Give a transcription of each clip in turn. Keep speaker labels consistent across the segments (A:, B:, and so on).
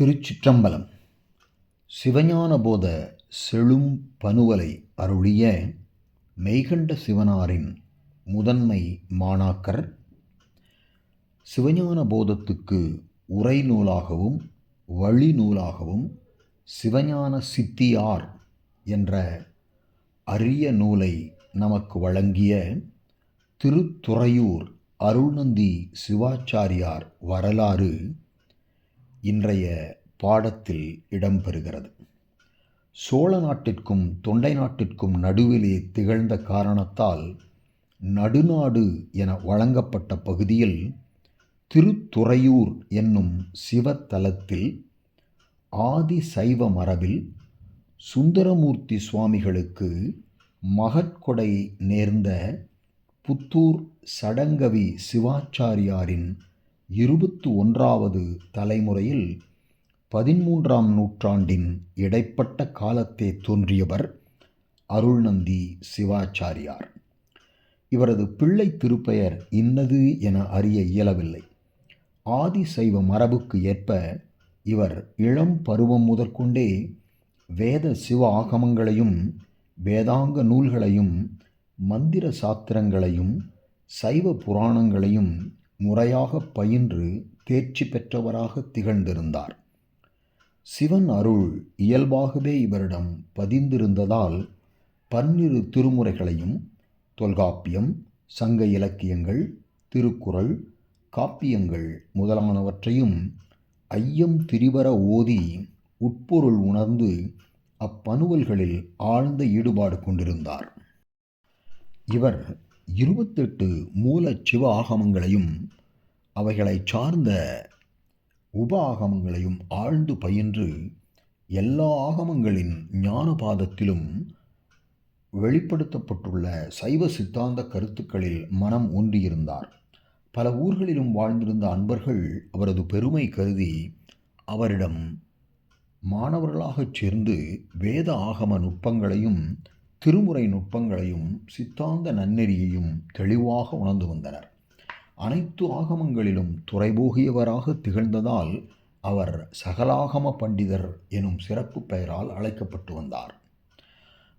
A: திருச்சிற்றம்பலம். சிவஞான போத செழும் பனுவலை அருளிய மெய்கண்ட சிவனாரின் முதன்மை மாணாக்கர் சிவஞான போதத்துக்கு உரை நூலாகவும் வழி நூலாகவும் சிவஞான சித்தியார் என்ற அரிய நூலை நமக்கு வழங்கிய திருத்துறையூர் அருள்நந்தி சிவாச்சாரியார் வரலாறு இன்றைய பாடத்தில் இடம்பெறுகிறது. சோழ நாட்டிற்கும் தொண்டை நாட்டிற்கும் நடுவிலே திகழ்ந்த காரணத்தால் நடுநாடு என வழங்கப்பட்ட பகுதியில் திருத்துறையூர் என்னும் சிவத்தலத்தில் ஆதி சைவ மரபில் சுந்தரமூர்த்தி சுவாமிகளுக்கு மகட்கொடை நேர்ந்த புத்தூர் சடங்கவி சிவாச்சாரியாரின் இருபத்து ஒன்றாவது தலைமுறையில் பதிமூன்றாம் நூற்றாண்டின் இடைப்பட்ட காலத்தே தோன்றியவர் அருள்நந்தி சிவாச்சாரியார். இவரது பிள்ளை திருப்பெயர் இன்னது என அறிய இயலவில்லை. ஆதி சைவ மரபுக்கு ஏற்ப இவர் இளம் பருவம் முதற்கொண்டே வேத சிவ ஆகமங்களையும் வேதாங்க நூல்களையும் மந்திர சாத்திரங்களையும் சைவ புராணங்களையும் முறையாக பயின்று தேர்ச்சி பெற்றவராக திகழ்ந்திருந்தார். சிவன் அருள் இயல்பாகவே இவரிடம் பதிந்திருந்ததால் பன்னிரு திருமுறைகளையும் தொல்காப்பியம் சங்க இலக்கியங்கள் திருக்குறள் காப்பியங்கள் முதலானவற்றையும் ஐயம் திரிவர ஓதி உட்பொருள் உணர்ந்து அப்பனுவல்களில் ஆழ்ந்த ஈடுபாடு கொண்டிருந்தார். இவர் இருபத்தெட்டு மூல சிவ ஆகமங்களையும் அவைகளை சார்ந்த உப ஆகமங்களையும் ஆழ்ந்து பயின்று எல்லா ஆகமங்களின் ஞானபாதத்திலும் வெளிப்படுத்தப்பட்டுள்ள சைவ சித்தாந்த கருத்துக்களில் மனம் ஒன்றியிருந்தார். பல ஊர்களிலும் வாழ்ந்திருந்த அன்பர்கள் அவரது பெருமை கருதி அவரிடம் மாணவர்களாகச் சேர்ந்து வேத ஆகம நுட்பங்களையும் திருமுறை நுட்பங்களையும் சித்தாந்த நன்னெறியையும் தெளிவாக உணர்ந்து வந்தனர் அனைத்து ஆகமங்களிலும் துறைபோகியவராக திகழ்ந்ததால் அவர் சகலாகம பண்டிதர் எனும் சிறப்பு பெயரால் அழைக்கப்பட்டு வந்தார்.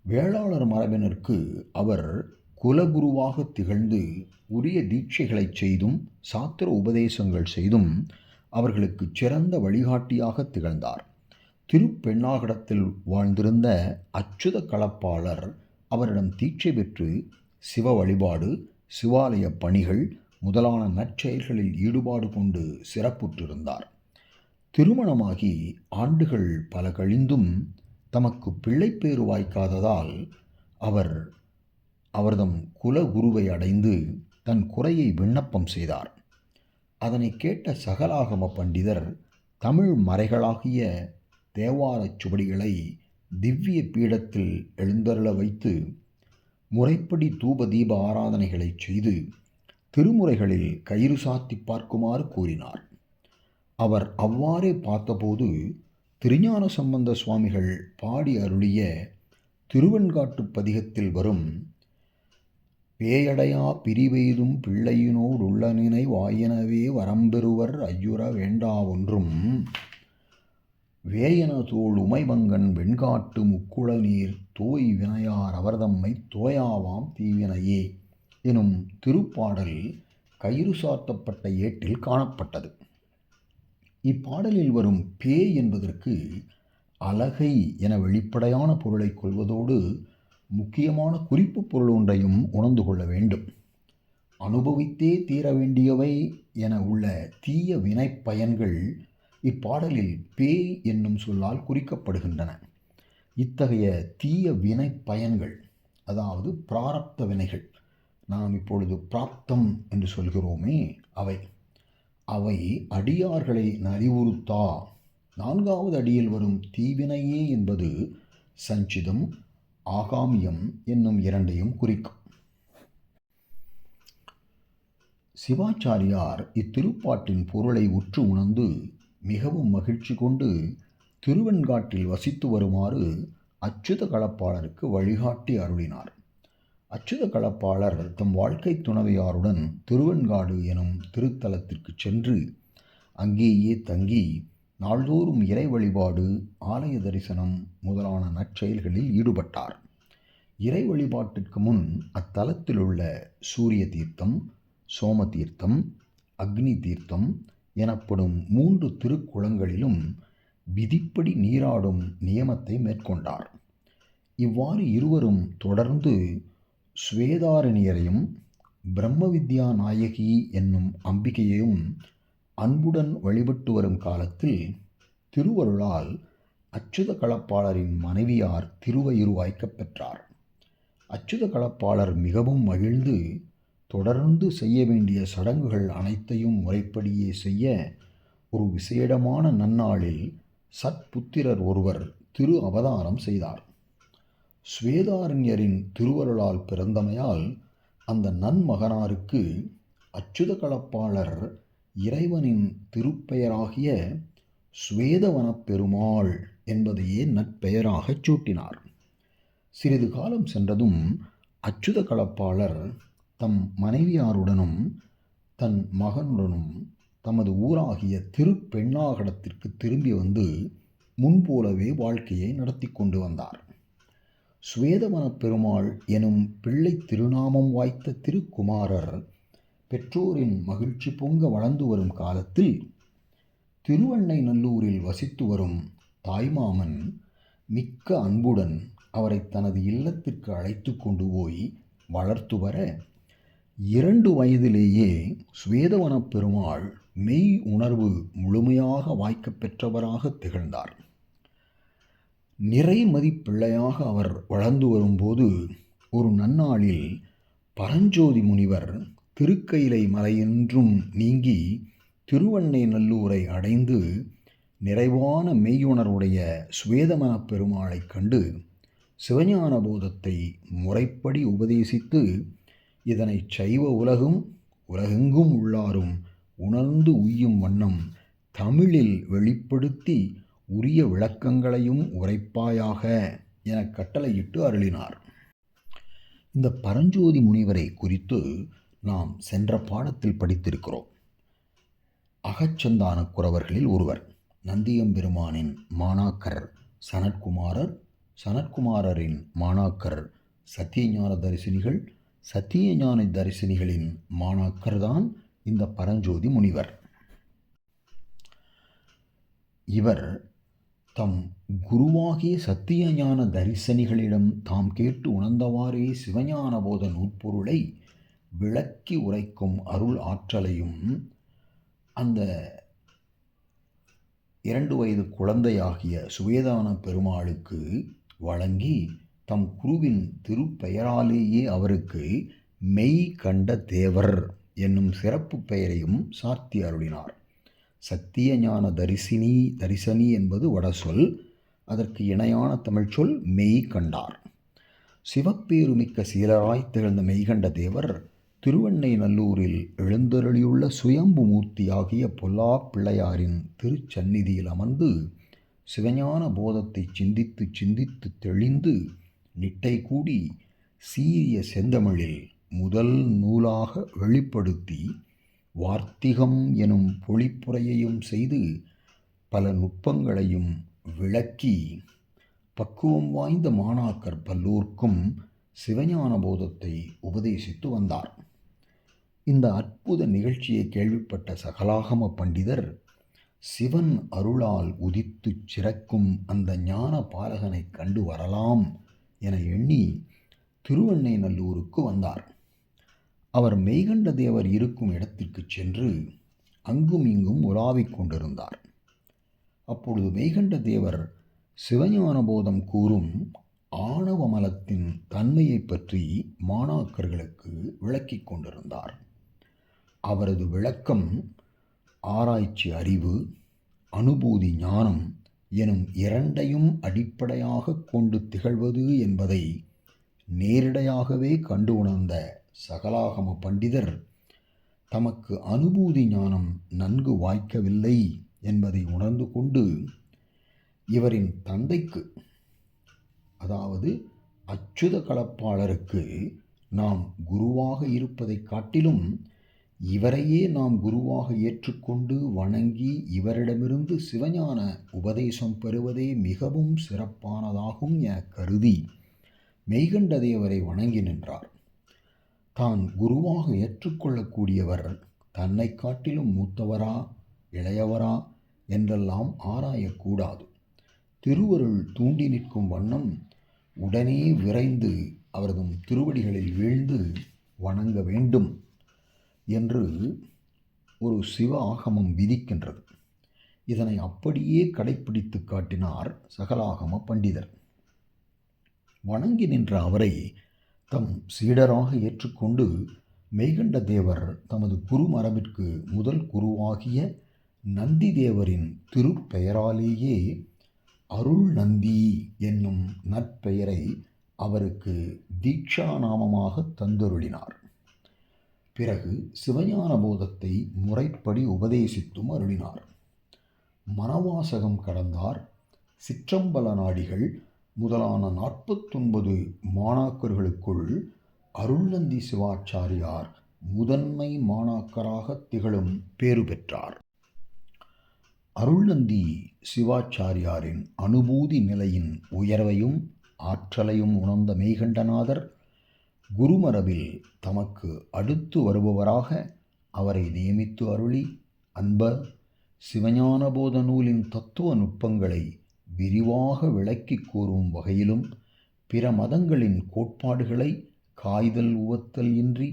A: வேளாளர் மரபினருக்கு அவர் குலகுருவாக திகழ்ந்து உரிய தீட்சைகளை செய்தும் சாத்திர உபதேசங்கள் செய்தும் அவர்களுக்கு சிறந்த வழிகாட்டியாக திகழ்ந்தார். திருப்பெண்ணாகடத்தில் வாழ்ந்திருந்த அச்சுத களப்பாளர் அவரிடம் தீட்சை பெற்று சிவ வழிபாடு சிவாலய பணிகள் முதலான நற்செயல்களில் ஈடுபாடு கொண்டு சிறப்புற்றிருந்தார். திருமணமாகி ஆண்டுகள் பல கழிந்தும் தமக்கு பிள்ளைப்பேறு வாய்க்காததால் அவர் அவர்தம் குல குருவை அடைந்து தன் குறையை விண்ணப்பம் செய்தார். அதனை கேட்ட சகலாகம பண்டிதர் தமிழ் மறைகளாகிய தேவாரச் சுவடிகளை திவ்ய பீடத்தில் எழுந்தருள வைத்து முறைப்படி தூப தீப ஆராதனைகளை செய்து திருமுறைகளில் கயிறு சாத்தி பார்க்குமாறு கூறினார். அவர் அவ்வாறே பார்த்தபோது திருஞான சம்பந்த சுவாமிகள் பாடி அருளிய திருவெண்காட்டு பதிகத்தில் வரும் பேயடையா பிரிவெய்தும் பிள்ளையினோடுள்ள நினை வாயினவே வரம்பெறுவர் ஐயுற வேண்டா ஒன்றும் வேயன தோள் உமைபங்கன் வெண்காட்டு முக்குள நீர் தோய் வினையார் அவர்தம்மை தோயாவாம் தீவினையே எனும் திருப்பாடல் கயிறு சாத்தப்பட்ட ஏட்டில் காணப்பட்டது. இப்பாடலில் வரும் பே என்பதற்கு அழகை என வெளிப்படையான பொருளை கொள்வதோடு முக்கியமான குறிப்பு பொருள் ஒன்றையும் உணர்ந்து கொள்ள வேண்டும். அனுபவித்தே தீர வேண்டியவை என உள்ள தீய வினைப்பயன்கள் இப்பாடலில் பேய் என்னும் சொல்லால் குறிக்கப்படுகின்றன. இத்தகைய தீய வினை பயன்கள் அதாவது பிராரப்த வினைகள் நாம் இப்பொழுது பிராப்தம் என்று சொல்கிறோமே அவை. அவை அடியார்களை நறிவுறுத்தா நான்காவது அடியில் வரும் தீவினையே என்பது சஞ்சிதம் ஆகாமியம் என்னும் இரண்டையும் குறிக்கும். சிவாச்சாரியார் இத்திருப்பாட்டின் பொருளை உற்று உணர்ந்து மிகவும் மகிழ்ச்சி கொண்டு திருவெண்காட்டில் வசித்து வருமாறு அச்சுத களப்பாளருக்கு வழிகாட்டி அருளினார். அச்சுத களப்பாளர் தம் வாழ்க்கை துணவியாருடன் திருவெண்காடு எனும் திருத்தலத்திற்கு சென்று அங்கேயே தங்கி நாள்தோறும் இறை வழிபாடு ஆலய தரிசனம் முதலான நற்செயல்களில் ஈடுபட்டார். இறை வழிபாட்டிற்கு முன் அத்தலத்திலுள்ள சூரிய தீர்த்தம் சோம தீர்த்தம் அக்னி தீர்த்தம் எனப்படும் மூன்று திருக்குளங்களிலும் விதிப்படி நீராடும் நியமத்தை மேற்கொண்டார். இவ்வாறு இருவரும் தொடர்ந்து ஸ்வேதாரணியரையும் பிரம்ம வித்யா நாயகி என்னும் அம்பிகையையும் அன்புடன் வழிபட்டு வரும் காலத்தில் திருவருளால் அச்சுத களப்பாளரின் மனைவியார் திருவயிறு வாய்க்கப் பெற்றார். அச்சுத களப்பாளர் மிகவும் மகிழ்ந்து தொடர்ந்து செய்ய வேண்டிய சடங்குகள் அனைத்தையும் முறைப்படியே செய்ய ஒரு விசேடமான நன்னாளில் சத்புத்திரர் ஒருவர் திரு அவதாரம் செய்தார். ஸ்வேதாரண்யரின் திருவருளால் பிறந்தமையால் அந்த நன்மகனாருக்கு அச்சுத கலப்பாளர் இறைவனின் திருப்பெயராகிய ஸ்வேதவனப் பெருமாள் என்பதையே நற்பெயராகச் சூட்டினார். சிறிது காலம் சென்றதும் அச்சுத கலப்பாளர் தம் மனைவியாருடனும் தன் மகனுடனும் தமது ஊராகிய திருப்பெண்ணாகடத்திற்கு திரும்பி வந்து முன்போலவே வாழ்க்கையை நடத்தி கொண்டு வந்தார். சுவேதவன பெருமாள் எனும் பிள்ளை திருநாமம் வாய்த்த திருக்குமாரர் பெற்றோரின் மகிழ்ச்சி பொங்க வளர்ந்து வரும் காலத்தில் திருவண்ணை நல்லூரில் வசித்து வரும் தாய்மாமன் மிக்க அன்புடன் அவரை தனது இல்லத்திற்கு அழைத்து கொண்டு போய் வளர்த்து வர இரண்டு வயதிலேயே சுவேதவனப் பெருமாள் மெய் உணர்வு முழுமையாக வாய்க்க பெற்றவராக திகழ்ந்தார். நிறைமதிப்பிள்ளையாக அவர் வளர்ந்து வரும்போது ஒரு நன்னாளில் பரஞ்சோதி முனிவர் திருக்கையிலை மலையென்றும் நீங்கி திருவண்ணை நல்லூரை அடைந்து நிறைவான மெய்யுணர்வுடைய சுவேதமனப் பெருமாளைக் கண்டு சிவஞான போதத்தை முறைப்படி உபதேசித்து இதனை சைவ உலகும் உலகெங்கும் உள்ளாரும் உணர்ந்து உய்யும் வண்ணம் தமிழில் வெளிப்படுத்தி உரிய விளக்கங்களையும் உரைப்பாயாக என கட்டளையிட்டு அருளினார். இந்த பரஞ்சோதி முனிவரை குறித்து நாம் சென்ற பாடத்தில் படித்திருக்கிறோம். அகச்சந்தான குறவர்களில் ஒருவர் நந்தியம்பெருமானின் மாணாக்கர் சனத்குமாரர் சனத்குமாரரின் மாணாக்கர் சத்தியஞான தரிசினிகள் சத்திய ஞானத் தரிசினிகளின் மாணாக்கர்தான் இந்த பரஞ்சோதி முனிவர். இவர் தம் குருவாகிய சத்திய ஞான தரிசனிகளிடம் தாம் கேட்டு உணர்ந்தவாறே சிவஞான போத நூற்பொருளை விளக்கி உரைக்கும் அருள் ஆற்றலையும் அந்த இரண்டு வயது குழந்தையாகிய சுவேதான பெருமாளுக்கு வழங்கி தம் குருவின் திருப்பெயராலேயே அவருக்கு மெய் கண்ட தேவர் என்னும் சிறப்பு பெயரையும் சாத்தி அருளினார். சத்திய ஞான தரிசினி தரிசனி என்பது வடசொல் அதற்கு இணையான தமிழ்ச்சொல் மெய் கண்டார். சிவப்பேருமிக்க சீலராய் திகழ்ந்த மெய்கண்ட தேவர் திருவெண்ணை நல்லூரில் எழுந்தருளியுள்ள சுயம்பு மூர்த்தியாகிய பொல்லா பிள்ளையாரின் திருச்சந்நிதியில் அமர்ந்து சிவஞான போதத்தை சிந்தித்து சிந்தித்து தெளிந்து நிட்டை கூடி சீரிய செந்தமிழில் முதல் நூலாக வெளிப்படுத்தி வார்த்திகம் எனும் பொழிப்புரையையும் செய்து பல நுட்பங்களையும் விளக்கி பக்குவம் வாய்ந்த மாணாக்கர் பல்லோர்க்கும் சிவஞான போதத்தை உபதேசித்து வந்தார். இந்த அற்புத நிகழ்ச்சியை கேள்விப்பட்ட சகலாகம பண்டிதர் சிவன் அருளால் உதித்துச் சிறக்கும் அந்த ஞான பாலகனை கண்டு வரலாம் என எண்ணி திருவண்ணை நல்லூருக்கு வந்தார். அவர் மெய்கண்ட தேவர் இருக்கும் இடத்திற்கு சென்று அங்கும் இங்கும் உலாவிக் கொண்டிருந்தார். அப்பொழுது மெய்கண்ட தேவர் சிவஞான போதம் கூறும் ஆணவமலத்தின் தன்மையை பற்றி மாணாக்கர்களுக்கு விளக்கிக் கொண்டிருந்தார். அவரது விளக்கம் ஆராய்ச்சி அறிவு அனுபூதி ஞானம் எனும் இரண்டையும் அடிப்படையாக கொண்டு திகழ்வது என்பதை நேரிடையாகவே கண்டு உணர்ந்த சகலாகம பண்டிதர் தமக்கு அனுபூதி ஞானம் நன்கு வாய்க்கவில்லை என்பதை உணர்ந்து கொண்டு இவரின் தந்தைக்கு அதாவது அச்சுத கலப்பாளருக்கு நாம் குருவாக இருப்பதைக் காட்டிலும் இவரையே நாம் குருவாக ஏற்றுக்கொண்டு வணங்கி இவரிடமிருந்து சிவஞான உபதேசம் பெறுவதே மிகவும் சிறப்பானதாகும் என கருதி மெய்கண்ட தேவரை வணங்கி நின்றார். தான் குருவாக ஏற்றுக்கொள்ளக்கூடியவர் தன்னை காட்டிலும் மூத்தவரா இளையவரா என்றெல்லாம் ஆராயக்கூடாது. திருவருள் தூண்டி நிற்கும் வண்ணம் உடனே விரைந்து அவரதும் திருவடிகளில் வீழ்ந்து வணங்க வேண்டும். என்று ஒரு சிவ ஆகமம் விதிக்கின்றது. இதனை அப்படியே கடைப்பிடித்து காட்டினார் சகலாகம பண்டிதர். வணங்கி நின்ற அவரை தம் சீடராக ஏற்றுக்கொண்டு மெய்கண்ட தேவர் தமது குருமரபிற்கு முதல் குருவாகிய நந்தி தேவரின் திருப்பெயராலேயே அருள் நந்தி என்னும் நற்பெயரை அவருக்கு தீட்சா நாமமாக தந்தருளினார். பிறகு சிவஞான போதத்தை முறைப்படி உபதேசித்தும் அருளினார். மனவாசகம் கடந்தார். சிற்றம்பல நாடிகள் முதலான நாற்பத்தொன்பது மாணாக்கர்களுக்குள் அருள்நந்தி சிவாச்சாரியார் முதன்மை மாணாக்கராக திகழும் பேறு பெற்றார். அருள்நந்தி சிவாச்சாரியாரின் அனுபூதி நிலையின் உயர்வையும் ஆற்றலையும் உணர்ந்த மெய்கண்டநாதர் குருமரபில் தமக்கு அடுத்து வருபவராக அவரை நியமித்து அருளி அன்ப சிவஞான போத நூலின் தத்துவ நுட்பங்களை விரிவாக விளக்கி கூறும் வகையிலும் பிற மதங்களின் கோட்பாடுகளை காய்தல் உவத்தல் இன்றி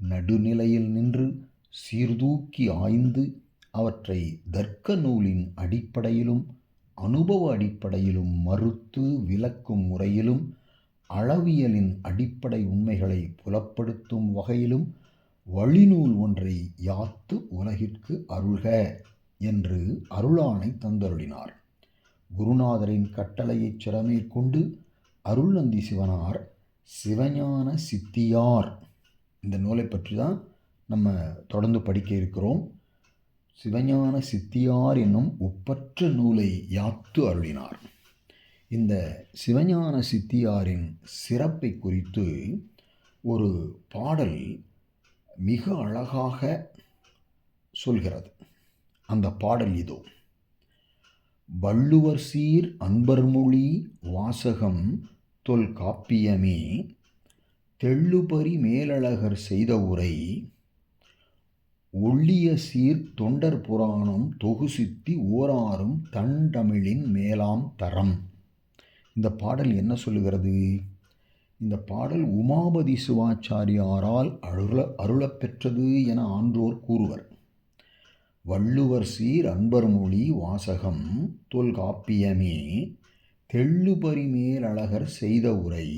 A: நடுநிலையில் நின்று சீர்தூக்கி ஆய்ந்து அவற்றை தர்க்க நூலின் அடிப்படையிலும் அனுபவ அடிப்படையிலும் மறுத்து விளக்கும் முறையிலும் அளவியலின் அடிப்படை உண்மைகளை புலப்படுத்தும் வகையிலும் வழிநூல் ஒன்றை யாத்து உலகிற்கு அருள்க என்று அருளானை தந்தருளினார். குருநாதரின் கட்டளையைச் சிறமேற்கொண்டு அருள்நந்தி சிவனார் சிவஞான சித்தியார். இந்த நூலை பற்றி தான் நம்ம தொடர்ந்து படிக்க இருக்கிறோம். சிவஞான சித்தியார் என்னும் ஒப்பற்ற நூலை யாத்து அருளினார். இந்த சிவஞான சித்தியாரின் சிறப்பை குறித்து ஒரு பாடல் மிக அழகாக சொல்கிறது. அந்த பாடல் இதோ. வள்ளுவர் சீர் அன்பர்மொழி வாசகம் தொல்காப்பியமே தெள்ளுபரி மேலழகர் செய்த உரை ஒள்ளிய சீர் தொண்டர் புராணம் தொகுசித்தி ஓராறும் தண்டமிழின் மேலாம் தரம். இந்த பாடல் என்ன சொல்லுகிறது? இந்த பாடல் உமாபதி சிவாச்சாரியாரால் அருள அருளப்பெற்றது என ஆன்றோர் கூறுவர். வள்ளுவர் சீர் அன்பர் மொழி வாசகம் தொல்காப்பியமே தெள்ளுபரி மேலழகர் செய்த உரை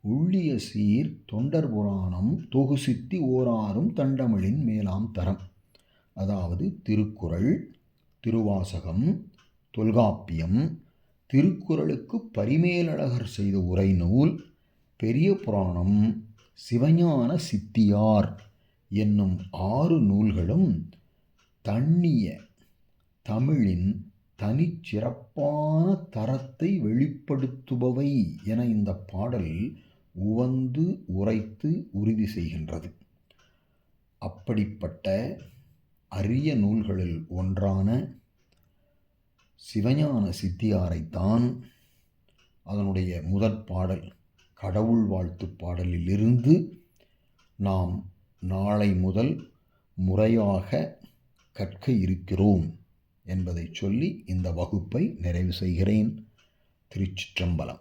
A: உள்ளிய சீர் தொண்டர் புராணம் தொகுசித்தி ஓராறும் தண்டமிழின் மேலாம் தரம். அதாவது திருக்குறள் திருவாசகம் தொல்காப்பியம் திருக்குறளுக்கு பரிமேலழகர் செய்த உரை நூல் பெரிய புராணம் சிவஞான சித்தியார் என்னும் ஆறு நூல்களும் தண்ணிய தமிழின் தனிச்சிறப்பான தரத்தை வெளிப்படுத்துபவை என இந்த பாடல் உவந்து உரைத்து உறுதி செய்கின்றது. அப்படிப்பட்ட அரிய நூல்களில் ஒன்றான சிவஞான சித்தியாரைத்தான் அதனுடைய முதற் பாடல் கடவுள் வாழ்த்து பாடலிலிருந்து நாம் நாளை முதல் முறையாக கற்க இருக்கிறோம் என்பதை சொல்லி இந்த வகுப்பை நிறைவு செய்கிறேன். திருச்சிற்றம்பலம்.